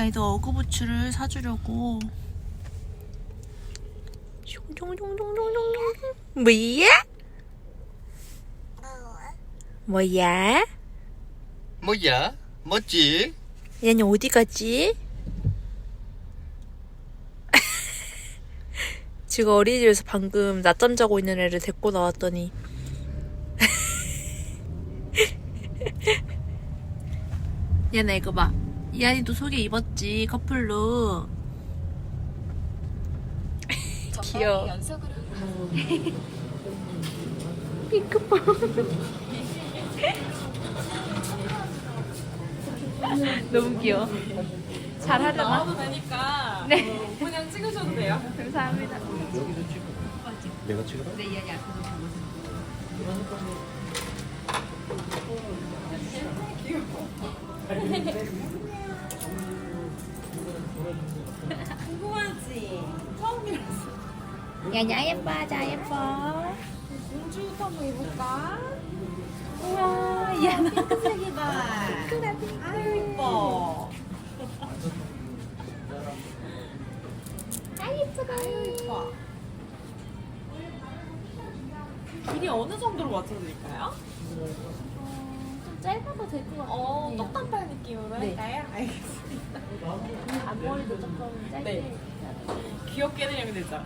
야이도 어그부츠를 사주려고 뭐야? 뭐야? 뭐야? 멋지? 얘는 어디 갔지? 지금 어린이집에서 방금 낮잠 자고 있는 애를 데리고 나왔더니 얘네 이거 봐 이한이도 속에 입었지 커플로. 귀여워. 핑크퐁. 너무 귀여워. 잘하려나? 나와도 되니까. 네. 그냥 찍으셔도 돼요. 감사합니다. 여기서 찍어. 내가 찍어라? 궁금하지? 처음이라서. 야냐 예뻐 자 예뻐 공주부터 한번 입을까? 우와 이한아 핑크색이다. 아유 이뻐. 아 예쁘다 아유 이뻐. 길이 어느 정도로 맞춰드릴까요? 좀 짧아도 될 것 같아요 어, 떡단발 느낌으로 네. 할까요? 알겠습니다. 앞머리도 조금 짧게 네. 귀엽게 해드리면 되죠?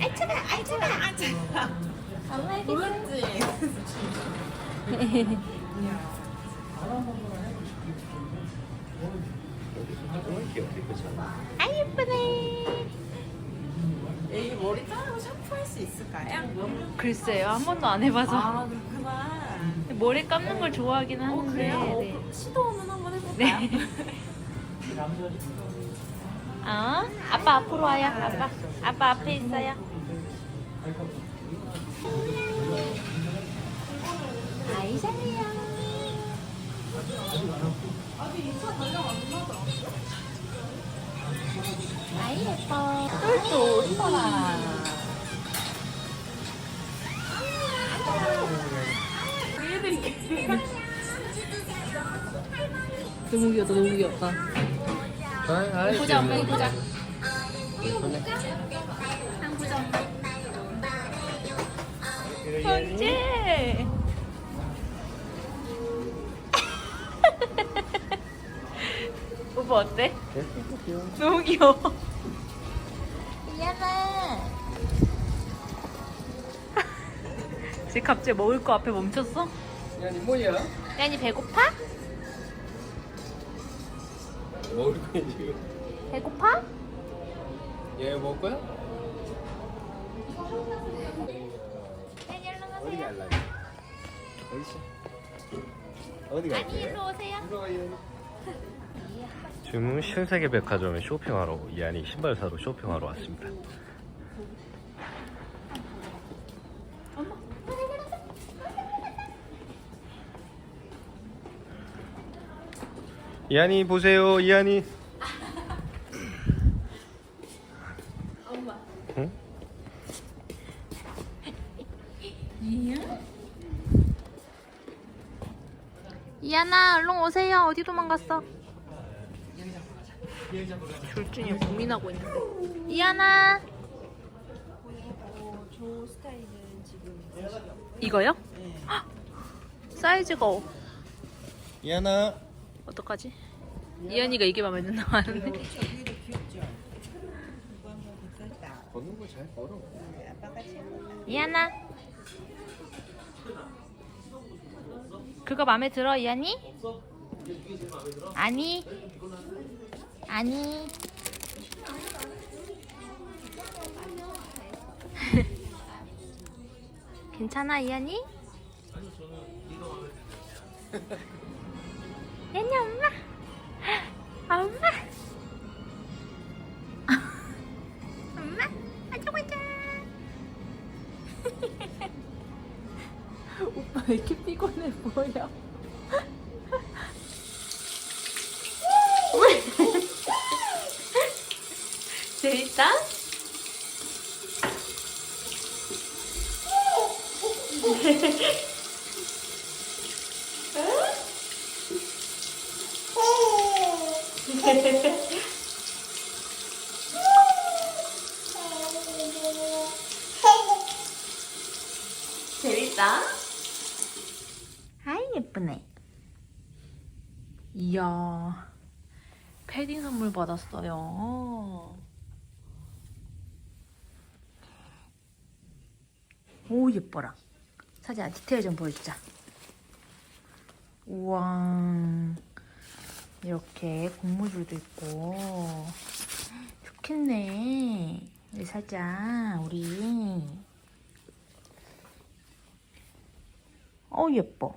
아이 차가 아이 차가 아, 제가 엄마 보였지? 귀엽게 그치? 아 예쁘네 이 머리 자르고 샴푸할 수 있을까요? 글쎄요 한 번도 안 해봐서 아, 그렇구나. 머리 감는 걸 좋아하긴 어, 하는데 그래요? 네. 어, 시도는 한번 해볼까요? 네. 어? 아빠 앞으로 와요 아빠 아빠 앞에 있어요 아이 잘해요 아 이 예뻐 똘똘 이뻐라. 너무 귀엽다 너무 귀엽다 보자 엄마 이 보자 오빠 어때? 너무 귀여워 미안해 지금 갑자기 먹을 거 앞에 멈췄어? 야니 뭐야? 야니 배고파? 먹을 거야 지금? 배고파? 얘 먹을 거야? 야니 일로 어디 가세요 갈라? 어디 있어? 어디 갈 아니 일로 오세요 지금은 신세계 백화점에 쇼핑하러 이한이 신발 사러 쇼핑하러 왔습니다. 이한이 보세요, 응? 이하나 얼른 오세요 어디 도망갔어 졸준이 고민하고 있는데 이하나 저 스타일은 지금 이거요? 헉! 사이즈가 어- 이한아. 어떡하지? 이한이가 이게 마음에 든다고 하는데 걷는 거 잘 걸어. 이하나 그거 마음에 들어 이하니? 아니 아니 괜찮아 이하니? 이하니 엄마 엄마 엄마 아저아저 오빠 왜 이렇게 피곤해 보여? 재밌다? 재밌다. 아이 예쁘네. 이야 패딩 선물 받았어요. 오 예뻐라. 사진 디테일 좀 보여주자. 우와 이렇게 고무줄도 있고 좋겠네. 우리 사자 우리. 어 예뻐.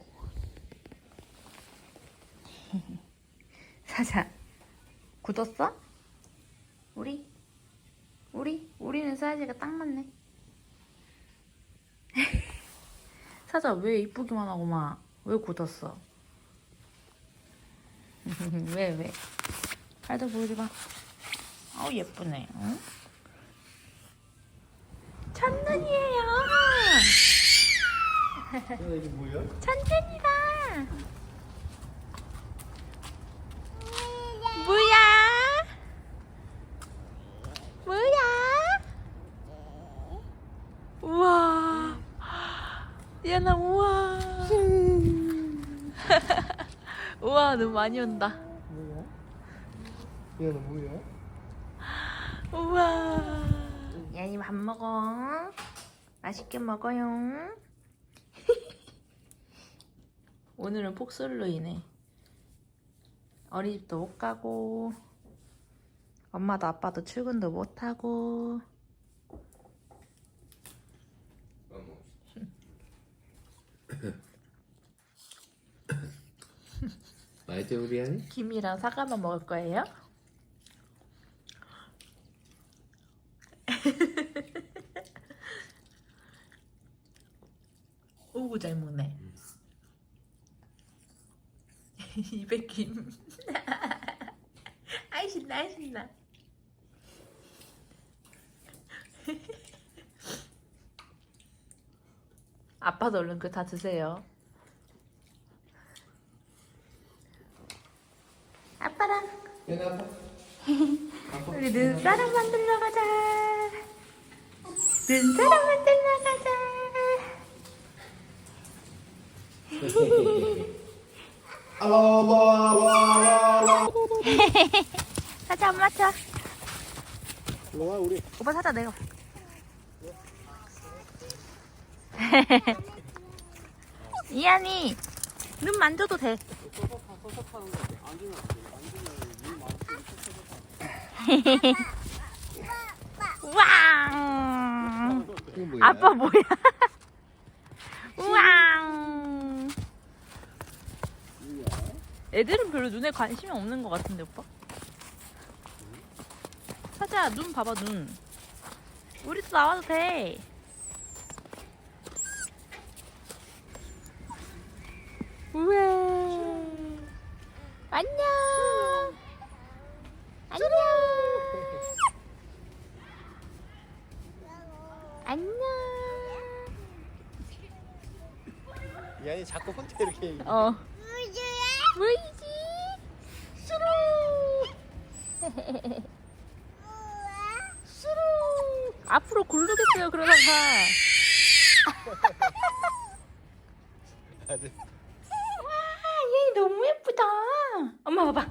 사자 굳었어? 우리 우리 우리는 사이즈가 딱 맞네. 사자 왜 이쁘기만 하고 막 왜 굳었어? 왜 왜? 팔도 보여줘 봐. 아우 예쁘네. 응? 이게 뭐야? 천천히다. 뭐야? 뭐야? 우와. 야나 우와. 우와 너무 많이 온다. 뭐야? 얘는 뭐야? 우와. 야니 밥 먹어. 맛있게 먹어요. 오늘은 폭설로 인해 어린이집도 못 가고 엄마도 아빠도 출근도 못 하고 맛있지 우리 아니? 김이랑 사과만 먹을 거예요? 오구 잘 먹네. 입에 김. 아이 신나, 아이 신나. 아빠도 얼른 그 다 드세요. 우리 눈사람 만들러 가자. 눈사람 만들러 가자. 사자 안 맞춰. 뭐야 우리? 오빠 사자 내가. 이한이 눈 만져도 돼. 뭐야? 아빠 뭐야? 우왕. 애들은 별로 눈에 관심이 없는 것 같은데 오빠? 사자 눈 봐봐 눈. 우리도 나와도 돼. 우와. 안녕. 안녕. 안녕. 얘는 자꾸 혼자 이렇게 얘기해. 어. 물지. 수루. 수루. 앞으로 고르겠어요 그러다가. 아들. 와, 얘 너무 예쁘다. 엄마 봐봐.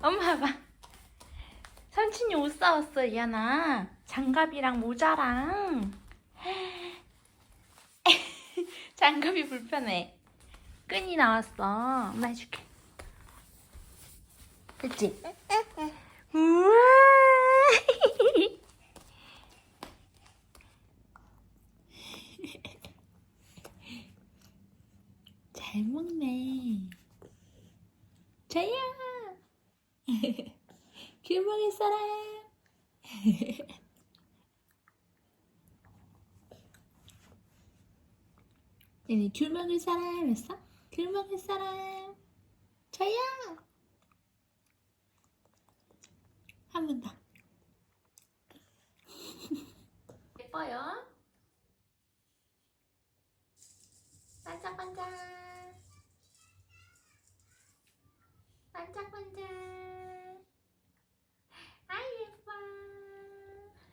엄마 봐봐. 사왔어, 이하나. 장갑이랑 모자랑. 장갑이 불편해. 끈이 나왔어. 엄마 해줄게. 그치? 우와. 잘 먹네. 자야. 귤 먹을 사람. 얘네 귤 먹을 사람 했어? 귤 먹을 사람. 자야. 한 번 더. 예뻐요. 반짝반짝.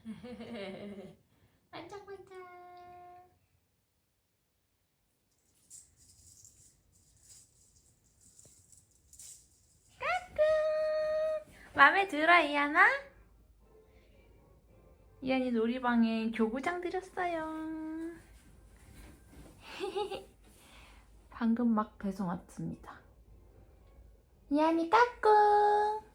반짝반짝. 까꿍. 마음에 들어 이하나? 이한이 놀이방에 교구장 들였어요. 방금 막 배송 왔습니다. 이한이 까꿍.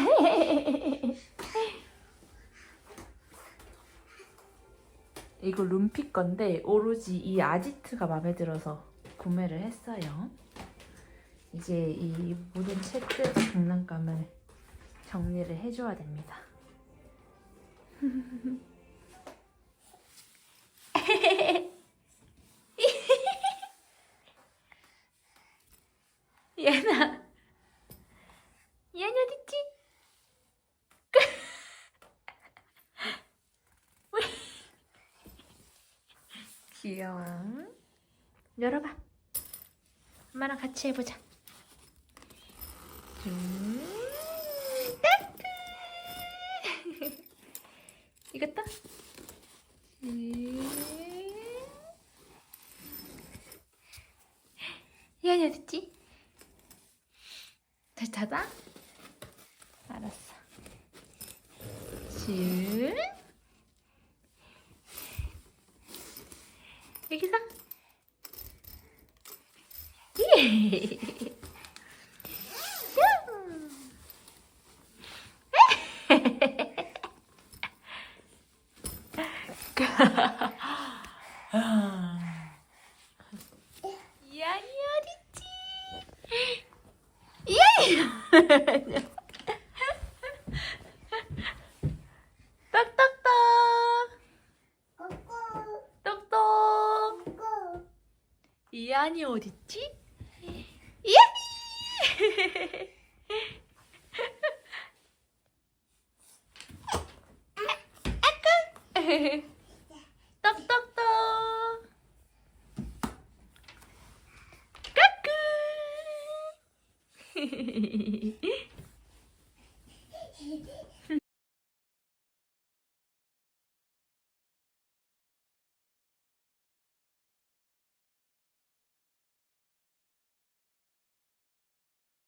이거 룸피 건데 오로지 이 아지트가 마음에 들어서 구매를 했어요. 이제 이 모든 책들 장난감을 정리를 해줘야 됩니다. 얘나 얘는 어딨지? 귀여워. 열어봐. 엄마랑 같이 해보자. 음. 이것도? 음. 얘는 어딨지? 다시 닫아? 알았어. 쭉. 여기서. 예. 야니 어딨지? 야니 똑똑똑 똑똑 이안이 어딨지? 이안이 아까 똑똑똑